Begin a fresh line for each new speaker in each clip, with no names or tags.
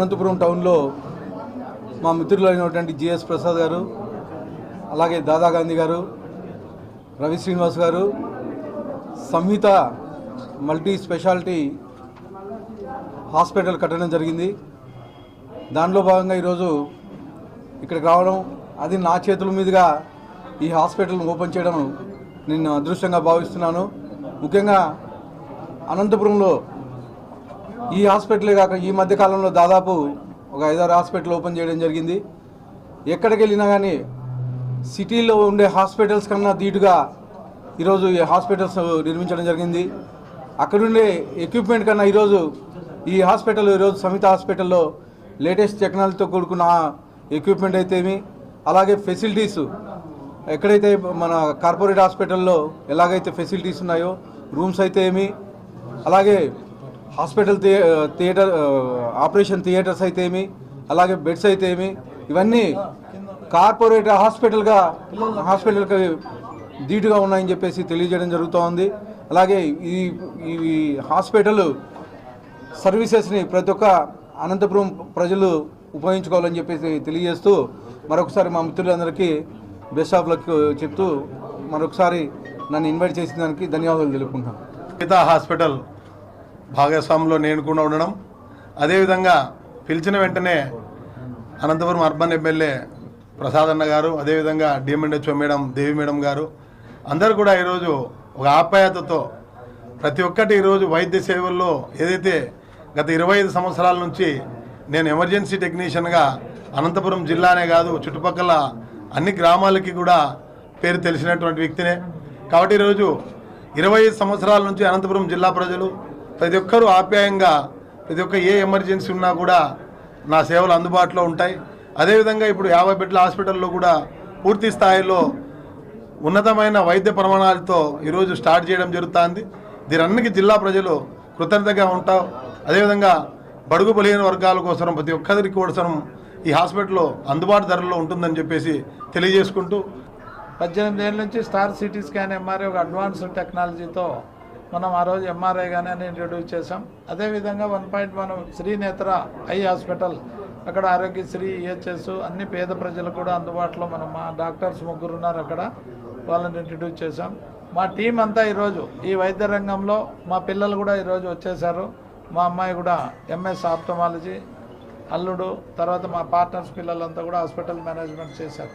అనంతపురం టౌన్లో మా మిత్రులు అయినటువంటి జిఎస్ ప్రసాద్ గారు అలాగే దాదా గాంధీ గారు రవి శ్రీనివాస్ గారు సంహిత మల్టీ స్పెషాలిటీ హాస్పిటల్ కట్టడం జరిగింది. దానిలో భాగంగా ఈరోజు ఇక్కడికి రావడం అది నా చేతుల మీదుగా ఈ హాస్పిటల్ను ఓపెన్ చేయడం నేను అదృష్టంగా భావిస్తున్నాను. ముఖ్యంగా అనంతపురంలో ఈ హాస్పిటలే కాక ఈ మధ్య కాలంలో దాదాపు ఒక ఐదారు హాస్పిటల్ ఓపెన్ చేయడం జరిగింది. ఎక్కడికి వెళ్ళినా కానీ సిటీలో ఉండే హాస్పిటల్స్ కన్నా ధీటుగా ఈరోజు ఈ హాస్పిటల్స్ నిర్మించడం జరిగింది. అక్కడుండే ఎక్విప్మెంట్ కన్నా ఈరోజు ఈ హాస్పిటల్ ఈరోజు సమిత హాస్పిటల్లో లేటెస్ట్ టెక్నాలజీతో కూడుకున్న ఎక్విప్మెంట్ అయితేమి అలాగే ఫెసిలిటీస్ ఎక్కడైతే మన కార్పొరేట్ హాస్పిటల్లో ఎలాగైతే ఫెసిలిటీస్ ఉన్నాయో రూమ్స్ అయితే ఏమి అలాగే హాస్పిటల్ థియేటర్ ఆపరేషన్ థియేటర్స్ అయితే ఏమి అలాగే బెడ్స్ అయితే ఏమి ఇవన్నీ కార్పొరేట్ హాస్పిటల్గా హాస్పిటల్కి ధీటుగా ఉన్నాయని చెప్పేసి తెలియజేయడం జరుగుతూ ఉంది అలాగే ఈ ఈ హాస్పిటల్ సర్వీసెస్ని ప్రతి ఒక్క అనంతపురం ప్రజలు ఉపయోగించుకోవాలని చెప్పేసి తెలియజేస్తూ మరొకసారి మా మిత్రులందరికీ బెస్ట్ ఆఫ్ లక్ చెప్తూ మరొకసారి నన్ను ఇన్వైట్ చేసిన దానికి ధన్యవాదాలు తెలుపుకుంటాను
గీతా హాస్పిటల్ భాగస్వాములో నేను కూడా ఉండడం. అదేవిధంగా పిలిచిన వెంటనే అనంతపురం అర్బన్ ఎమ్మెల్యే ప్రసాదన్న గారు అదేవిధంగా డిఎంఎన్హెచ్ఓ మేడం దేవి మేడం గారు అందరూ కూడా ఈరోజు ఒక ఆప్యాయతతో ప్రతి ఒక్కటి ఈరోజు వైద్య సేవల్లో ఏదైతే గత ఇరవై ఐదు సంవత్సరాల నుంచి నేను ఎమర్జెన్సీ టెక్నీషియన్గా అనంతపురం జిల్లానే కాదు చుట్టుపక్కల అన్ని గ్రామాలకి కూడా పేరు తెలిసినటువంటి వ్యక్తినే. కాబట్టి ఈరోజు ఇరవై ఐదు సంవత్సరాల నుంచి అనంతపురం జిల్లా ప్రజలు ప్రతి ఒక్కరూ ఆప్యాయంగా ప్రతి ఒక్క ఏ ఎమర్జెన్సీ ఉన్నా కూడా నా సేవలు అందుబాటులో ఉంటాయి. అదేవిధంగా ఇప్పుడు యాభై బెడ్ల హాస్పిటల్లో కూడా పూర్తి స్థాయిలో ఉన్నతమైన వైద్య ప్రమాణాలతో ఈరోజు స్టార్ట్ చేయడం జరుగుతుంది. దీనన్నికి జిల్లా ప్రజలు కృతజ్ఞతగా ఉంటాం అదేవిధంగా బడుగు బలహీన వర్గాల కోసం ప్రతి ఒక్కరికి కోసం ఈ హాస్పిటల్లో అందుబాటు ధరల్లో ఉంటుందని చెప్పేసి తెలియజేసుకుంటూ
పద్దెనిమిది ఏళ్ళ నుంచి స్టార్ సిటీ స్కాన్ ఎంఆర్ఐ ఒక అడ్వాన్స్డ్ టెక్నాలజీతో మనం ఆ రోజు ఎంఆర్ఐ కానీ అని ఇంట్రడ్యూస్ చేసాం అదేవిధంగా one point one Srinetra eye hospital అక్కడ ఆరోగ్యశ్రీ ఈహెచ్ఎస్ అన్ని పేద ప్రజలు కూడా అందుబాటులో మనం మా డాక్టర్స్ ముగ్గురు ఉన్నారు అక్కడ. వాళ్ళని ఇంట్రడ్యూస్ చేసాం మా టీం అంతా ఈరోజు ఈ వైద్య రంగంలో మా పిల్లలు కూడా ఈరోజు వచ్చేసారు మా అమ్మాయి కూడా ఎంఎస్ ఆప్టమాలజీ అల్లుడు తర్వాత మా పార్ట్నర్స్ పిల్లలంతా కూడా హాస్పిటల్ మేనేజ్మెంట్ చేశారు.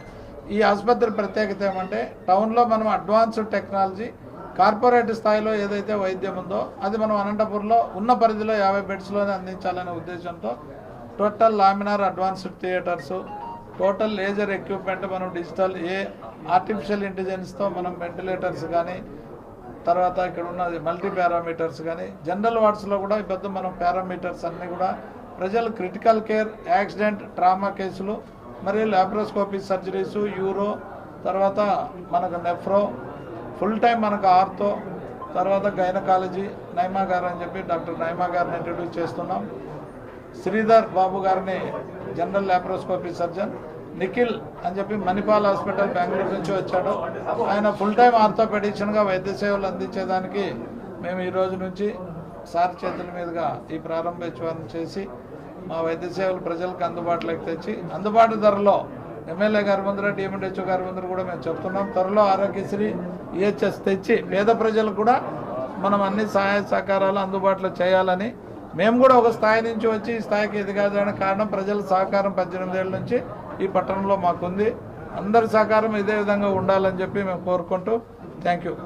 ఈ ఆసుపత్రి ప్రత్యేకత ఏమంటే టౌన్లో మనం అడ్వాన్స్డ్ టెక్నాలజీ కార్పొరేట్ స్థాయిలో ఏదైతే వైద్యం ఉందో అది మనం అనంతపూర్లో ఉన్న పరిధిలో యాభై బెడ్స్లోనే అందించాలనే ఉద్దేశంతో total laminar advanced theatres total laser equipment మనం డిజిటల్ ఏ ఆర్టిఫిషియల్ ఇంటెలిజెన్స్తో మనం వెంటిలేటర్స్ కానీ తర్వాత ఇక్కడ ఉన్నది మల్టీ పారామీటర్స్ కానీ జనరల్ వార్డ్స్లో కూడా పెద్ద మనం పారామీటర్స్ అన్నీ కూడా ప్రజలు క్రిటికల్ కేర్ యాక్సిడెంట్ ట్రామా కేసులు మరియు ల్యాప్రోస్కోపీ సర్జరీస్ యూరో తర్వాత మనకు నెఫ్రో ఫుల్ టైం మనకు ఆర్తో తర్వాత గైనకాలజీ నైమా గారు అని చెప్పి డాక్టర్ నైమా గారిని ఇంట్రడ్యూస్ చేస్తున్నాం. శ్రీధర్ బాబు గారిని జనరల్ ల్యాప్రోస్కోపీ సర్జన్ నిఖిల్ అని చెప్పి మణిపాల్ హాస్పిటల్ బెంగళూరు నుంచి వచ్చాడు. ఆయన ఫుల్ టైం ఆర్థోపెడిషన్గా వైద్య సేవలు అందించేదానికి మేము ఈ రోజు నుంచి సార్ చేతుల మీదుగా ఈ ప్రారంభోత్సవాన్ని చేసి మా వైద్య సేవలు ప్రజలకు అందుబాటులోకి తెచ్చి అందుబాటు ధరలో ఎమ్మెల్యే గారి ముందర డిఎండిహెచ్ఓ గారి ముందర కూడా మేము చెప్తున్నాం. త్వరలో ఆరోగ్యశ్రీ ఈహెచ్ఎస్ తెచ్చి పేద ప్రజలకు కూడా మనం అన్ని సహాయ సహకారాలు అందుబాటులో చేయాలని మేము కూడా ఒక స్థాయి నుంచి వచ్చి ఈ స్థాయికి ఎదిగాదడానికి కారణం ప్రజల సహకారం పద్దెనిమిది ఏళ్ళ నుంచి ఈ పట్టణంలో మాకుంది. అందరి సహకారం ఇదే విధంగా ఉండాలని చెప్పి మేము కోరుకుంటూ థ్యాంక్ యూ.